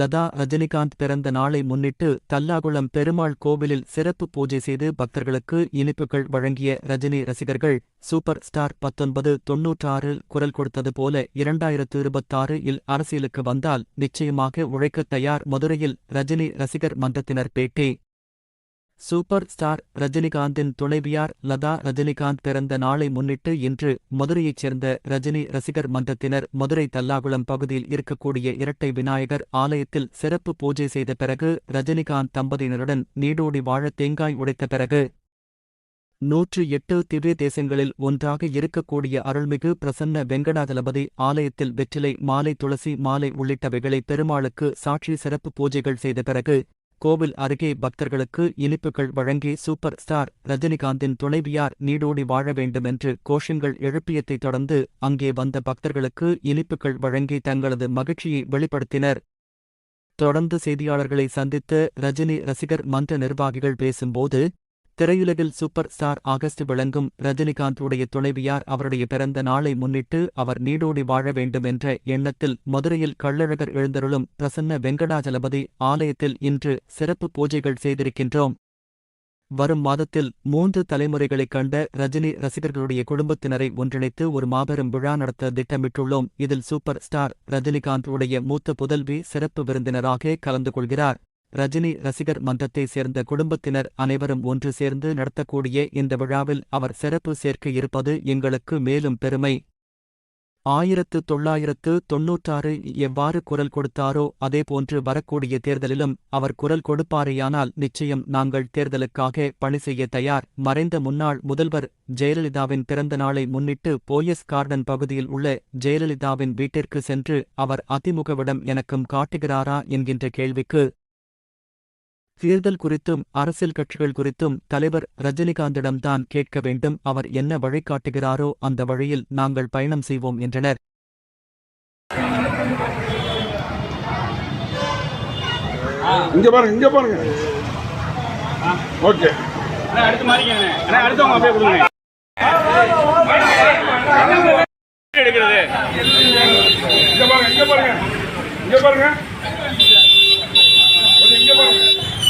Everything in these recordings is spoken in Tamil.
லதா ரஜினிகாந்த் பிறந்த நாளை முன்னிட்டு தல்லாகுளம் பெருமாள் கோவிலில் சிறப்பு பூஜை செய்து பக்தர்களுக்கு இனிப்புகள் வழங்கிய ரஜினி ரசிகர்கள் சூப்பர் ஸ்டார் பத்தொன்பது தொன்னூற்றாறில் குரல் கொடுத்தது போல இரண்டாயிரத்து இருபத்தாறு இல் அரசியலுக்கு வந்தால் நிச்சயமாக உழைக்கத் தயார் மதுரையில் ரஜினி ரசிகர் மன்றத்தினர் பேட்டி. சூப்பர் ஸ்டார் ரஜினிகாந்தின் துணைவியார் லதா ரஜினிகாந்த் பிறந்த நாளை முன்னிட்டு இன்று மதுரையைச் சேர்ந்த ரஜினி ரசிகர் மன்றத்தினர் மதுரை தல்லாகுளம் பகுதியில் இருக்கக்கூடிய இரட்டை விநாயகர் ஆலயத்தில் சிறப்பு பூஜை செய்த பிறகு ரஜினிகாந்த் தம்பதியினருடன் நீடோடி வாழ தேங்காய் உடைத்த பிறகு நூற்று எட்டு திவ்ய தேசங்களில் ஒன்றாக இருக்கக்கூடிய அருள்மிகு பிரசன்ன வெங்கடாதலபதி ஆலயத்தில் வெற்றிலை மாலை துளசி மாலை உள்ளிட்டவைகளை பெருமாளுக்கு சாட்சி சிறப்பு பூஜைகள் செய்த பிறகு கோவில் அருகே பக்தர்களுக்கு இனிப்புகள் வழங்கி சூப்பர் ஸ்டார் ரஜினிகாந்தின் துணைவியார் நீடோடி வாழ வேண்டுமென்று கோஷங்கள் எழுப்பியத்தைத் தொடர்ந்து அங்கே வந்த பக்தர்களுக்கு இனிப்புகள் வழங்கி தங்களது மகிழ்ச்சியை வெளிப்படுத்தினர். தொடர்ந்து செய்தியாளர்களை சந்தித்த ரஜினி ரசிகர் மன்ற நிர்வாகிகள் பேசும்போது திரையுலகில் சூப்பர் ஸ்டார் ஆகஸ்ட் விளங்கும் ரஜினிகாந்துடைய துணைவியார் அவருடைய பிறந்த நாளை முன்னிட்டு அவர் நீடோடி வாழ வேண்டும் என்ற எண்ணத்தில் மதுரையில் கள்ளழகர் எழுந்தருளும் பிரசன்ன வெங்கடாஜலபதி ஆலயத்தில் இன்று சிறப்பு பூஜைகள் செய்திருக்கின்றோம். வரும் மாதத்தில் மூன்று தலைமுறைகளைக் கண்ட ரஜினி ரசிகர்களுடைய குடும்பத்தினரை ஒன்றிணைத்து ஒரு மாபெரும் விழா நடத்த திட்டமிட்டுள்ளோம். இதில் சூப்பர் ஸ்டார் ரஜினிகாந்த் உடைய மூத்த புதல்வி சிறப்பு விருந்தினராக கலந்து கொள்கிறார். ரஜினி ரசிகர் மன்றத்தை சேர்ந்த குடும்பத்தினர் அனைவரும் ஒன்று சேர்ந்து நடத்தக்கூடிய இந்த விழாவில் அவர் சிறப்பு சேர்க்க இருப்பது எங்களுக்கு மேலும் பெருமை. ஆயிரத்து தொள்ளாயிரத்து தொன்னூற்றாறு எவ்வாறு குரல் கொடுத்தாரோ அதேபோன்று வரக்கூடிய தேர்தலிலும் அவர் குரல் கொடுப்பாரேயானால் நிச்சயம் நாங்கள் தேர்தலுக்காக பணி செய்ய தயார். மறைந்த முன்னாள் முதல்வர் ஜெயலலிதாவின் பிறந்த நாளை முன்னிட்டு போயஸ் கார்டன் பகுதியில் உள்ள ஜெயலலிதாவின் வீட்டிற்கு சென்று அவர் அதிமுகவிடம் எனக்கும் காட்டுகிறாரா என்கின்ற கேள்விக்கு தேர்தல் குறித்தும் அரசியல் கட்சிகள் குறித்தும் தலைவர் ரஜினிகாந்திடம்தான் கேட்க வேண்டும். அவர் என்ன வழிகாட்டுகிறாரோ அந்த வழியில் நாங்கள் பயணம் செய்வோம் என்றனர். இங்க பாருங்க இங்க பாருங்க. ஓகே. அடுத்து மாறிக்கங்க அண்ணா, அடுத்தவங்க அப்படியே கொடுங்க எடுக்கிறது இங்க பாருங்க இங்க பாருங்க. இங்க பாருங்க கொஞ்சம் இங்க பாருங்க வேலை எடுத்துக்கலாமா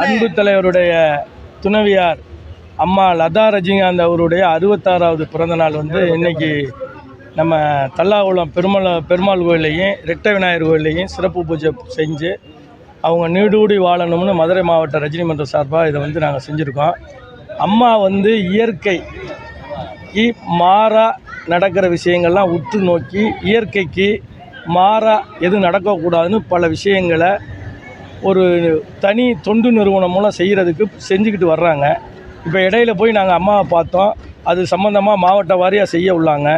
அன்பு தலைவருடைய துணைவியார் அம்மா லதா ரஜினிகாந்த் அவருடைய அறுபத்தாறாவது பிறந்தநாள் வந்து இன்னைக்கு நம்ம தல்லாகுளம் பெருமாள் பெருமாள் கோயிலையும் ரெட்ட விநாயகர் கோயிலையும் சிறப்பு பூஜை செஞ்சு அவங்க நீடூடி வாழணும்னு மதுரை மாவட்ட ரஜினி மன்ற சார்பாக இதை வந்து நாங்கள் செஞ்சுருக்கோம். அம்மா வந்து இயற்கை மாறாக நடக்கிற விஷயங்கள்லாம் உற்று நோக்கி இயற்கைக்கு மாறாக எதுவும் நடக்கக்கூடாதுன்னு பல விஷயங்களை ஒரு தனி தொண்டு நிறுவனம் மூலம் செய்கிறதுக்கு செஞ்சுக்கிட்டு வர்றாங்க. இப்போ இடையில போய் நாங்கள் அம்மாவை பார்த்தோம். அது சம்மந்தமாக மாவட்ட வாரியாக செய்ய உள்ளாங்க.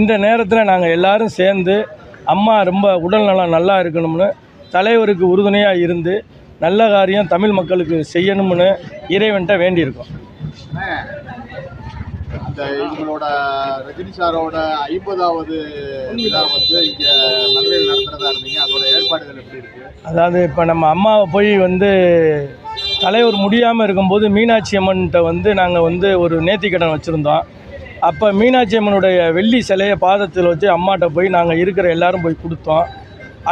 இந்த நேரத்தில் நாங்கள் எல்லோரும் சேர்ந்து அம்மா ரொம்ப உடல்நலம் நல்லா இருக்கணும்னு தலைவருக்கு உறுதுணையாக இருந்து நல்ல காரியம் தமிழ் மக்களுக்கு செய்யணும்னு இறைவன்கிட்ட வேண்டியிருக்கோம். அந்த இவங்களோட ரஜினி சாரோட ஐம்பதாவது விழா வந்து இங்க மதுரையில் நடத்துறதா இருந்தீங்க. அதோட ஏற்பாடுகள் எப்படி இருக்கு? அதாவது இப்போ நம்ம அம்மாவை போய் வந்து தலைவர் முடியாமல் இருக்கும்போது மீனாட்சி அம்மன்கிட்ட வந்து நாங்கள் வந்து ஒரு நேர்த்திக்கடன் வச்சுருந்தோம். அப்போ மீனாட்சி அம்மனுடைய வெள்ளி சிலையை பாதத்தில் வச்சு அம்மாட்ட போய் நாங்கள் இருக்கிற எல்லாரும் போய் கொடுத்தோம்.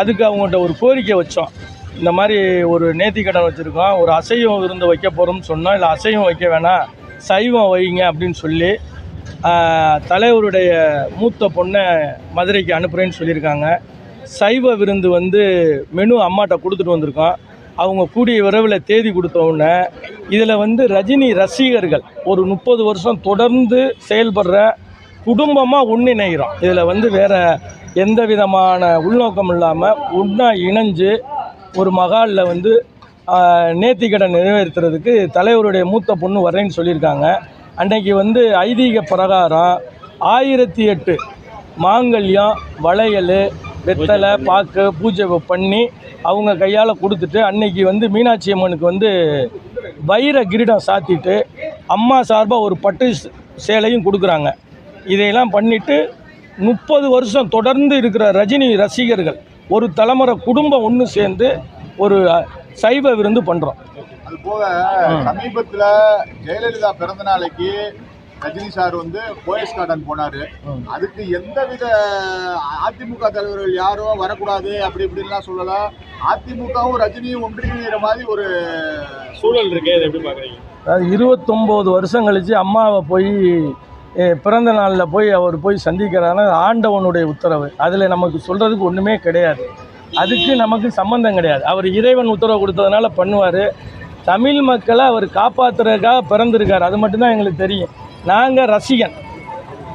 அதுக்கு அவங்கள்ட்ட ஒரு கோரிக்கை வச்சோம். இந்த மாதிரி ஒரு நேர்த்திக்கடன் வச்சுருக்கோம். ஒரு அசைவம் விருந்து வைக்க போகிறோம்னு சொன்னோம். இல்லை அசைவம் வைக்க வேணாம். சைவம் வைங்க அப்படின்னு சொல்லி தலைவருடைய மூத்த பொண்ணை மதுரைக்கு அனுப்புகிறேன்னு சொல்லியிருக்காங்க. சைவ விருந்து வந்து மெனு அம்மாட்ட கொடுத்துட்டு வந்திருக்கோம். அவங்க கூடிய விரைவில் தேதி கொடுத்தோடனே இதில் வந்து ரஜினி ரசிகர்கள் ஒரு முப்பது வருஷம் தொடர்ந்து செயல்படுற குடும்பமாக ஒன்றிணைகிறோம். இதில் வந்து வேறு எந்த விதமான உள்நோக்கம் இல்லாமல் ஒன்றா இணைஞ்சு ஒரு மகாலில் வந்து நேர்த்திக்கடன் நிறைவேற்றுறதுக்கு தலைவருடைய மூத்த பொண்ணு வரேன்னு சொல்லியிருக்காங்க. அன்னைக்கு வந்து ஐதீக பிரகாரம் ஆயிரத்தி எட்டு மாங்கல்யம் வளையல் வெத்தலை பாக்கு பூஜை பண்ணி அவங்க கையால் கொடுத்துட்டு அன்னைக்கு வந்து மீனாட்சி அம்மனுக்கு வந்து வைர கிரீடம் சாத்திட்டு அம்மா சார்பாக ஒரு பட்டு சேலையும் கொடுக்குறாங்க. இதையெல்லாம் பண்ணிட்டு முப்பது வருஷம் தொடர்ந்து இருக்கிற ரஜினி ரசிகர்கள் ஒரு தலைமுறை குடும்பம் ஒன்று சேர்ந்து ஒரு சைவ விருந்து பண்ணுறோம் அது போக சமீபத்துல ஜெயலலிதா பிறந்த நாளைக்கு ரஜினி சார் வந்து போயஸ் கார்டன் போனாரு. அதுக்கு எந்தவித அதிமுக தலைவர்கள் யாரும் வரக்கூடாது அப்படி இப்படின்லாம் சொல்லலாம் அதிமுகவும் ரஜினியும் ஒன்றிணைகிற மாதிரி ஒரு சூழல் இருக்கு இதை எப்படி பாக்குறீங்க அதாவது இருபத்தொம்போது வருஷம் கழித்து அம்மாவை போய் பிறந்த நாளில் போய் அவர் போய் சந்திக்கிறாருன்னா ஆண்டவனுடைய உத்தரவு. அதில் நமக்கு சொல்கிறதுக்கு ஒன்றுமே கிடையாது. அதுக்கு நமக்கு சம்மந்தம் கிடையாது. அவர் இறைவன் உத்தரவு கொடுத்ததுனால பண்ணுவார். தமிழ் மக்களை அவர் காப்பாற்றுறதுக்காக பிறந்திருக்கார். அது மட்டும்தான் எங்களுக்கு தெரியும். நாங்கள் ரசிகன்.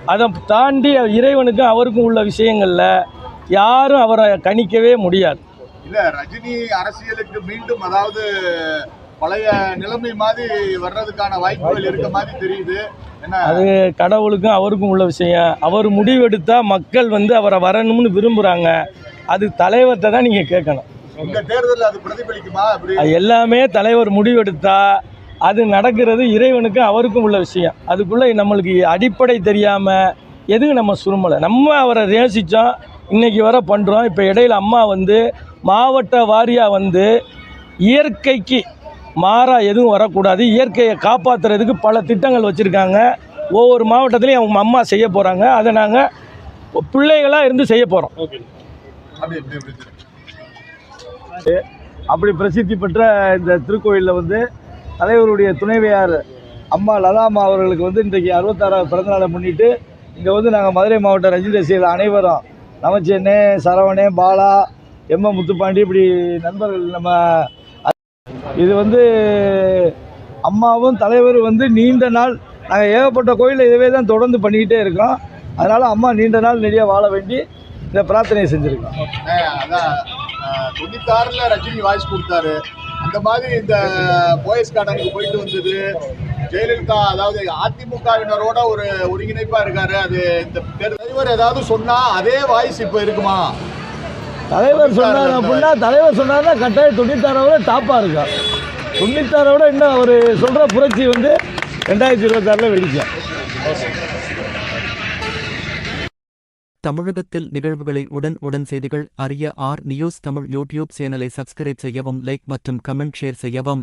அதை தாண்டி இறைவனுக்கும் அவருக்கும் உள்ள விஷயங்களில் யாரும் அவரை கணிக்கவே முடியாது. இல்லை ரஜினி அரசியலுக்கு மீண்டும் அதாவது பழைய நிலைமை மாதிரி வர்றதுக்கான வாய்ப்புகள் இருக்க மாதிரி தெரியுது. அது கடவுளுக்கும் அவருக்கும் உள்ள விஷயம். அவர் முடிவெடுத்தா மக்கள் வந்து அவரை வரணும்னு விரும்புகிறாங்க அது தலைவர்கிட்ட தான் நீங்கள் கேட்கணும். எல்லாமே தலைவர் முடிவெடுத்தா அது நடக்கிறது இறைவனுக்கும் அவருக்கும் உள்ள விஷயம். அதுக்குள்ளே நம்மளுக்கு அடிப்படை தெரியாமல் எதுவும் நம்ம சுருமலை நம்ம அவரை நேசித்தோம் இன்னைக்கு வர பண்ணுறோம் இப்போ இடையில அம்மா வந்து மாவட்ட வாரியாக வந்து இயற்கைக்கு மாறா எதுவும் வரக்கூடாது. இயற்கையை காப்பாற்றுறதுக்கு பல திட்டங்கள் வச்சுருக்காங்க. ஒவ்வொரு மாவட்டத்துலேயும் அவங்க அம்மா செய்ய போகிறாங்க அதை நாங்கள் பிள்ளைகளாக இருந்து செய்ய போகிறோம் அப்படி பிரசித்தி பெற்ற இந்த திருக்கோயிலில் வந்து தலைவருடைய துணைவியார் அம்மா லதாமா அவர்களுக்கு வந்து இன்றைக்கு அறுபத்தாறாவது பிறந்தநாளை முன்னிட்டு இங்கே வந்து நாங்கள் மதுரை மாவட்ட ரஜினி ரசிகர்கள் அனைவரும் நமச்சேனே சரவணே பாலா எம் எம் முத்துப்பாண்டி இப்படி நண்பர்கள் நம்ம இது வந்து அம்மாவும் தலைவர் வந்து நீண்ட நாள் நாங்கள் ஏகப்பட்ட கோயிலில் இதுவே தான் தொடர்ந்து பண்ணிக்கிட்டே இருக்கோம். அதனால் அம்மா நீண்ட நாள் நிறைய வாழ வேண்டி இந்த பிரார்த்தனையை செஞ்சுருக்கோம் தொண்ணூத்தாறில் அதான் ரஜினி வாய்ஸ் கொடுத்தாரு. அந்த மாதிரி இந்த போயஸ் கார்டனுக்கு போயிட்டு வந்தது. ஜெயலலிதா அதாவது அதிமுகவினரோட ஒரு ஒருங்கிணைப்பாக இருக்காரு. அது இந்த தலைவர் ஏதாவது சொன்னால் அதே வாய்ஸ் இப்போ இருக்குமா? தலைவர் சொன்னார் அப்படின்னா தலைவர் சொன்னார்னா கட்டாயம் தொண்ணூத்தாறை விட டாப்பாக இருக்கா? தொண்ணூத்தாறை விட இன்னும் அவர் சொல்கிற புரட்சி வந்து ரெண்டாயிரத்தி இருபத்தாறில் வெடிக்கும் தமிழகத்தில் நிகழ்வுகளை உடன் உடன் செய்திகள் அறிய ஆர் நியூஸ் தமிழ் யூடியூப் சேனலை சப்ஸ்கிரைப் செய்யவும் லைக் மற்றும் கமெண்ட் ஷேர் செய்யவும்.